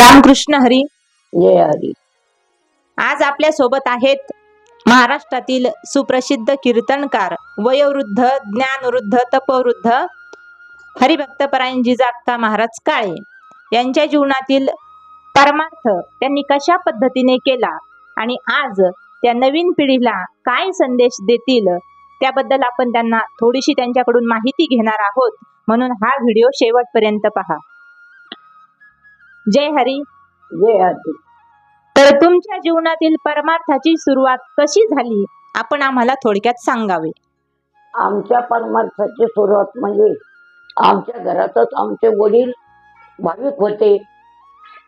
रामकृष्ण हरी. जय हरी. आज आपल्यासोबत आहेत महाराष्ट्रातील सुप्रसिद्ध कीर्तनकार वयोवृद्ध ज्ञानवृद्ध तपवृद्ध हरिभक्तपरायण जिजाक्का महाराज काळे यांच्या जीवनातील परमार्थ त्यांनी कशा पद्धतीने केला आणि आज त्या नवीन पिढीला काय संदेश देतील त्याबद्दल आपण त्यांना थोडीशी त्यांच्याकडून माहिती घेणार आहोत. म्हणून हा व्हिडिओ शेवटपर्यंत पहा. जय हरी. जय हरी. तर तुमच्या जीवनातील परमार्थाची सुरुवात कशी झाली? आपण आम्हाला थोडक्यात सांगावे. आमच्या परमार्थाची सुरुवात म्हणजे आमच्या घरातच आमचे वडील भाविक होते.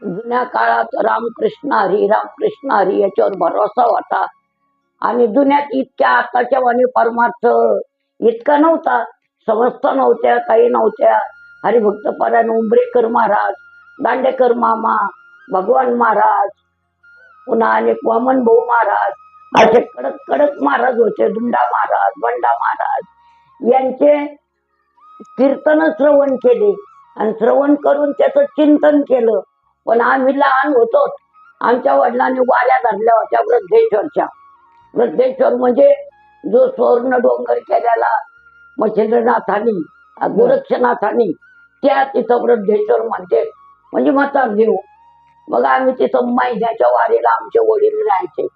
जुन्या काळात रामकृष्ण हरी रामकृष्ण हरी याच्यावर भरोसा होता. आणि जुन्यात इतक्या आताच्या वाणी परमार्थ इतका नव्हता. समजता नव्हत्या काही नव्हत्या. हरिभक्त परायण उंबरेकर महाराज दांडेकर मामा भगवान महाराज पुन्हा अनेक वामन भाऊ महाराज असे कडक कडक महाराज होते. दुंडा महाराज बंडा महाराज. यांचे कीर्तन श्रवण केले. आणि श्रवण करून त्याचं चिंतन केलं. पण आम्ही लहान होतो. आमच्या वडिलांनी वाऱ्या धरल्या होत्या वृद्धेश्वरच्या. वृद्धेश्वर म्हणजे जो सुवर्ण डोंगर केलेला मच्छिंद्रनाथानी गोरक्षनाथानी त्या तिथं वृद्धेश्वर म्हणते. म्हणजे म्हातार घेऊ मग आम्ही तिथं महिन्याच्या वारीला आमचे वडील राहायचे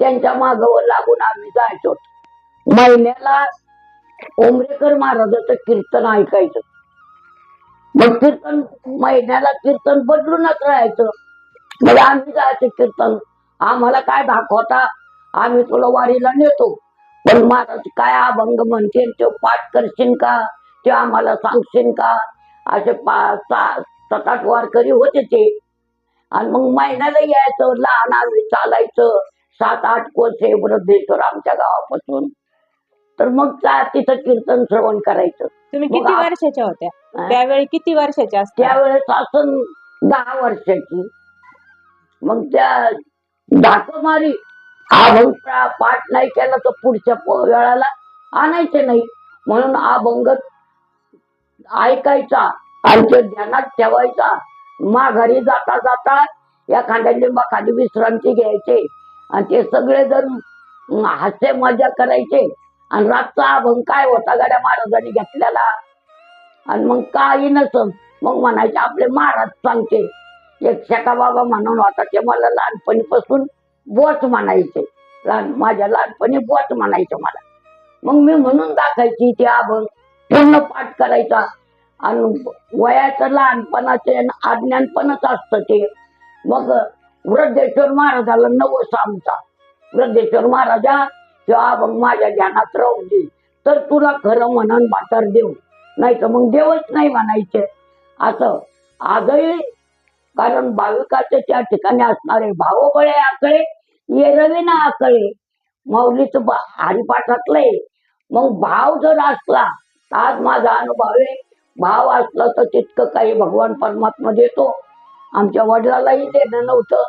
त्यांच्या मागावर लागून आम्ही जायचो. महिन्याला उमरेकर महाराजाचं कीर्तन ऐकायचं. मग कीर्तन महिन्याला कीर्तन बदलूनच राहायचं. मग आम्ही जायचं कीर्तन. आम्हाला काय दाखवता आम्ही तुला वारीला नेतो. पण महाराज काय अभंग म्हणतील तो पाठ करशील का? ते आम्हाला सांगशील का? असे पा- सात आठ वारकरी होते ते. आणि मग महिन्याला यायचं लहान आम्ही चालायचं. सात आठ कोसे वृद्धेश्वर आमच्या गावापासून. तर मग त्या तिथं कीर्तन श्रवण करायचं. तुम्ही किती वर्षाच्या होत्या? त्यावेळी किती वर्षाच्या त्यावेळेस असं दहा वर्षाची. मग त्या धाकमारी अभंग पाठ नाही केला तर पुढच्या वेळाला आणायचे नाही. म्हणून अभंग ऐकायचा. आणि ते ध्यानात ठेवायचा. माघारी जाता जाता या खांद्याने खाली विश्रांती घ्यायचे. आणि ते सगळे जण हास्य मजा करायचे. आणि रातचा अभंग काय होता गाड्या महाराजांनी घेतलेला? आणि मग काही नसं. मग म्हणायचे आपले महाराज सांगते. एक शेका बाबा म्हणून होता ते मला लहानपणीपासून बोच म्हणायचे. लहान माझ्या लहानपणी बोच म्हणायचं मला. मग मी म्हणून दाखायची ते अभंग. पूर्ण पाठ करायचा. आणि वयाचं लहानपणाचे अज्ञानपणच असतं ते. मग वृद्धेश्वर महाराजाला नवस आमचा वृद्धेश्वर महाराजा तेव्हा मग माझ्या ध्यानात राहू दे. तर तुला खरं म्हणून म्हातार देऊ. नाही तर मग देवच नाही म्हणायचे. असं आजही कारण भाविकाचे त्या ठिकाणी असणारे भावबळे आकडे ये रवी ना आकडे माऊलीचं बा- मग भाव जर असला तर आज माझा अनुभव आहे भाव असला तर तितकं काही भगवान परमात्मा देतो. आमच्या वडिलालाही देणं नव्हतं.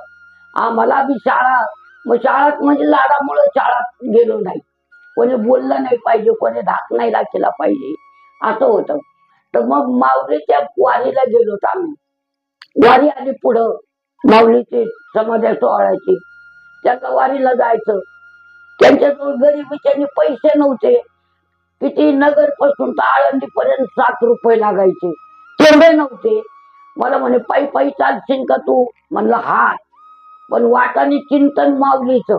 आम्हाला बी शाळा मग शाळात म्हणजे लाडामुळे शाळात गेलो नाही. कोणी बोललं नाही पाहिजे कोणी धाक नाही केला पाहिजे. असं होतं. तर मग माऊलीच्या वारीला गेलो होतो आम्ही. वारी आली पुढं. माऊलीची समाध्या सोहळ्याची. त्यांना वारीला जायचं. त्यांच्याजवळ गरिबीच्यानी पैसे नव्हते. किती नगरपासून तर आळंदी पर्यंत सात रुपये लागायचे. तेवढे नव्हते. मला म्हणे पायी पायी चालशील का तू? म्हणलं हा. पण वाटाने चिंतन माऊलीचं.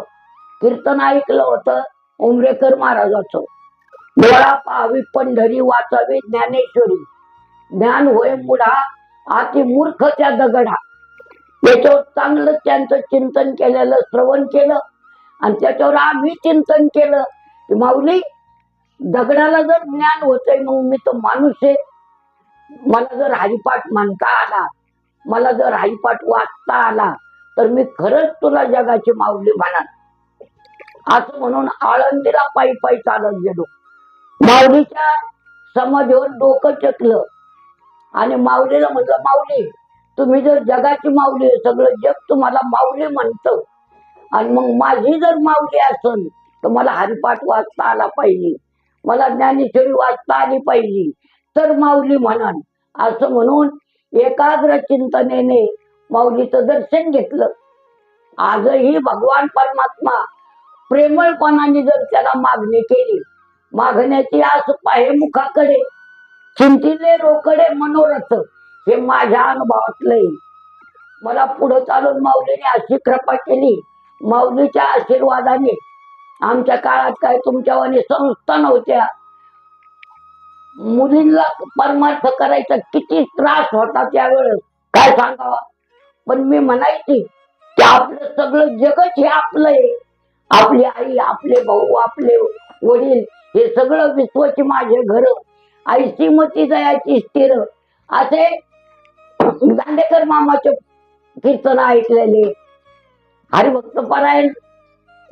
कीर्तन ऐकलं होतं उमरेकर महाराजाचं. डोळा पाहावी पंढरी वाचावी ज्ञानेश्वरी. ज्ञान होय मुढा आती मूर्ख त्या दगडा. त्याच्यावर चांगलं त्यांचं चिंतन केलेलं श्रवण केलं. आणि त्याच्यावर आम्ही चिंतन केलं. माऊली दगडाला जर ज्ञान होतंय मग मी तो माणूस आहे. मला जर हरिपाठ म्हणता आला मला जर हरिपाठ वाचता आला तर मी खरंच तुला जगाची माऊली म्हणाल असं म्हणून आळंदीला पायी पायी चालत गेलो. माऊलीच्या समाधीवर डोकं चकलं आणि माऊलीला म्हटलं माऊली तुम्ही जर जगाची माऊली सगळं जग तुम्हाला माऊली म्हणतं. आणि मग माझी जर माऊली असेल तर मला हरिपाठ वाचता आला पाहिजे. मला ज्ञानेश्वरी वाचता आली पाहिजे तर माऊली म्हणन असं म्हणून एकाग्र चिंतनेने माऊलीचं दर्शन घेतलं. आजही भगवान परमात्मा प्रेमळपणाने जर त्याला मागणी केली मागण्याची आस पाहे मुखाकडे चिंतिले रोकडे मनोरथ हे माझ्या अनुभवातलं मला पुढे चालून माऊलीने अशी कृपा केली माऊलीच्या आशीर्वादाने आमच्या काळात काय तुमच्यावानी संस्था नव्हत्या. मुलींना परमार्थ करायचा किती त्रास होता त्यावेळेस. काय सांगावा? पण मी म्हणायची की आपलं सगळं जगच हे आपलं आहे. आपली आई आपले भाऊ आपले वडील हे सगळं विश्वचे माझे घर. आई श्रीमती दयाची स्थिर. असे दांडेकर मामाचे कीर्तन ऐकलेले. हरिभक्त परायण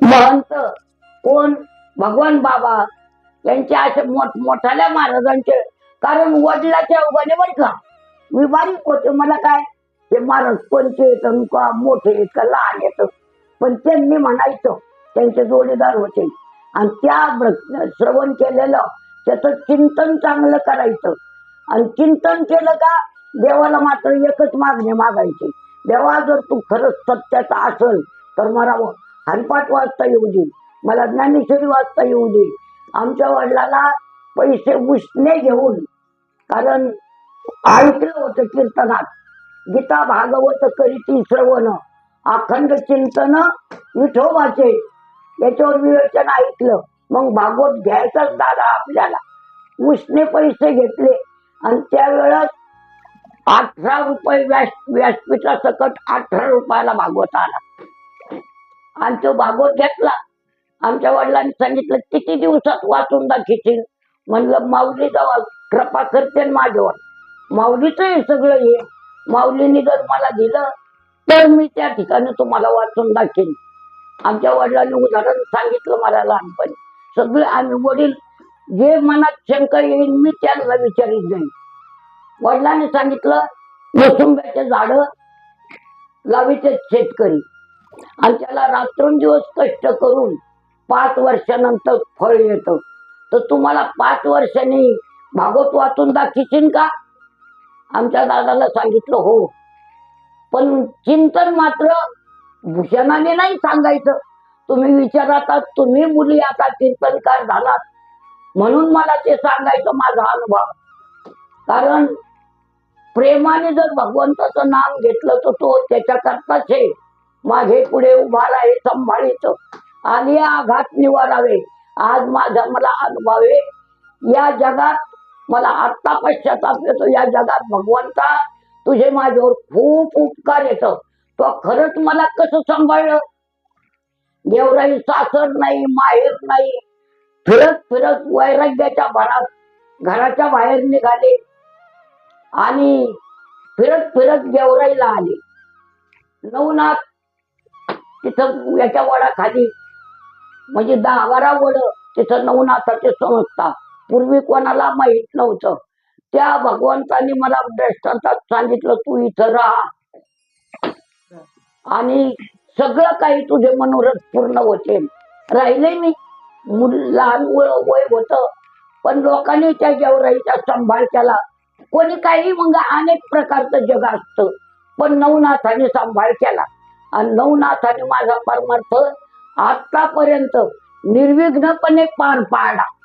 महंत. कोण? भगवान बाबा. यांच्या असे मोठ मोठाल्या महाराजांचे. कारण वडिलाच्या उभाने बरं का. मी बारीक होते मला काय? ते महाराज कोणते येत का मोठे येत का? लहान येत पण त्यांनी म्हणायचं त्यांचे जोडीदार होते. आणि त्या श्रवण केलेलं त्याचं चिंतन चांगलं करायचं. आणि चिंतन केलं का देवाला मात्र एकच मागणी मागायची. देवा जर तू खरंच सत्याचा असेल तर मला हरपाट वाचता येऊ दे. मला ज्ञानेश्वरी वाचता येऊ दे. आमच्या वडिलांना पैसे उसने घेऊन कारण ऐकलं होतं कीर्तनात. गीता भागवत करीती श्रवण अखंड चिंतन विठोबाचे. याच्यावर विवेचन ऐकलं. मग भागवत घ्यायचाच दादा आपल्याला. उसने पैसे घेतले. आणि त्यावेळेस अठरा रुपये व्यास व्यासपीठा सकट अठरा रुपयाला भागवत आला. आणि तो भागवत घेतला. आमच्या वडिलांनी सांगितलं किती दिवसात वाचून दाखवशील म्हणलं माऊली जावा कृपा करते माझ्यावर. माऊलीच हे सगळं हे. माऊलीने जर मला दिलं तर मी त्या ठिकाणी तुम्हाला वाचून दाखवेन आमच्या वडिलांनी उदाहरण सांगितलं मला लहानपणी. सगळे आम्ही वडील जे मनात शंका येईल मी त्यांना विचारित जाईन वडिलांनी सांगितलं मोसुंब्याचे झाड लावीचे शेतकरी. आणि त्याला रात्रंदिवस कष्ट करून पाच वर्षानंतर फळ येतं. तर तुम्हाला पाच वर्षांनी भागवत वाचून दाखवशील का? आमच्या दादाला सांगितलं हो. पण चिंतन मात्र भूषणाने नाही सांगायचं. तुम्ही विचारात तुम्ही मुली आता चिंतनकार झालात. म्हणून मला ते सांगायचं माझा अनुभव. कारण प्रेमाने जर भगवंताचं नाम घेतलं तर तो त्याच्याकरताच हे मागे पुढे उभा राहे सांभाळीचं. आणि आघात निवारावे. आज माझा मला अनुभवे या जगात मला आत्ता पश्चाताप येतो या जगात भगवंता तुझे माझ्यावर खूप उपकार येत. तो खरंच मला कसं सांभाळलं? देवराई सासर नाही माहेर नाही. फिरत फिरत वैराग्याच्या भरात घराच्या बाहेर निघाले. आणि फिरत फिरत गेवराईला आले. नवनाथ तिथं याच्या वडाखाली म्हणजे दहा बारा वड तिथं नवनाथाचे संस्था. पूर्वी कोणाला माहीत नव्हतं. त्या भगवंतानी मला दृष्टांतात सांगितलं तू इथं राहा. आणि सगळं काही तुझे मनोरथ पूर्ण होते. राहिले मी. मुल लहान वय वय होत. पण लोकांनी त्या जेवराईचा सांभाळ केला. कोणी काही मग अनेक प्रकारचं जग असतं. पण नवनाथाने सांभाळ केला. आणि नवनाथाने माझा परमार्थ आतापर्यंत निर्विघ्नपणे पार पाडा.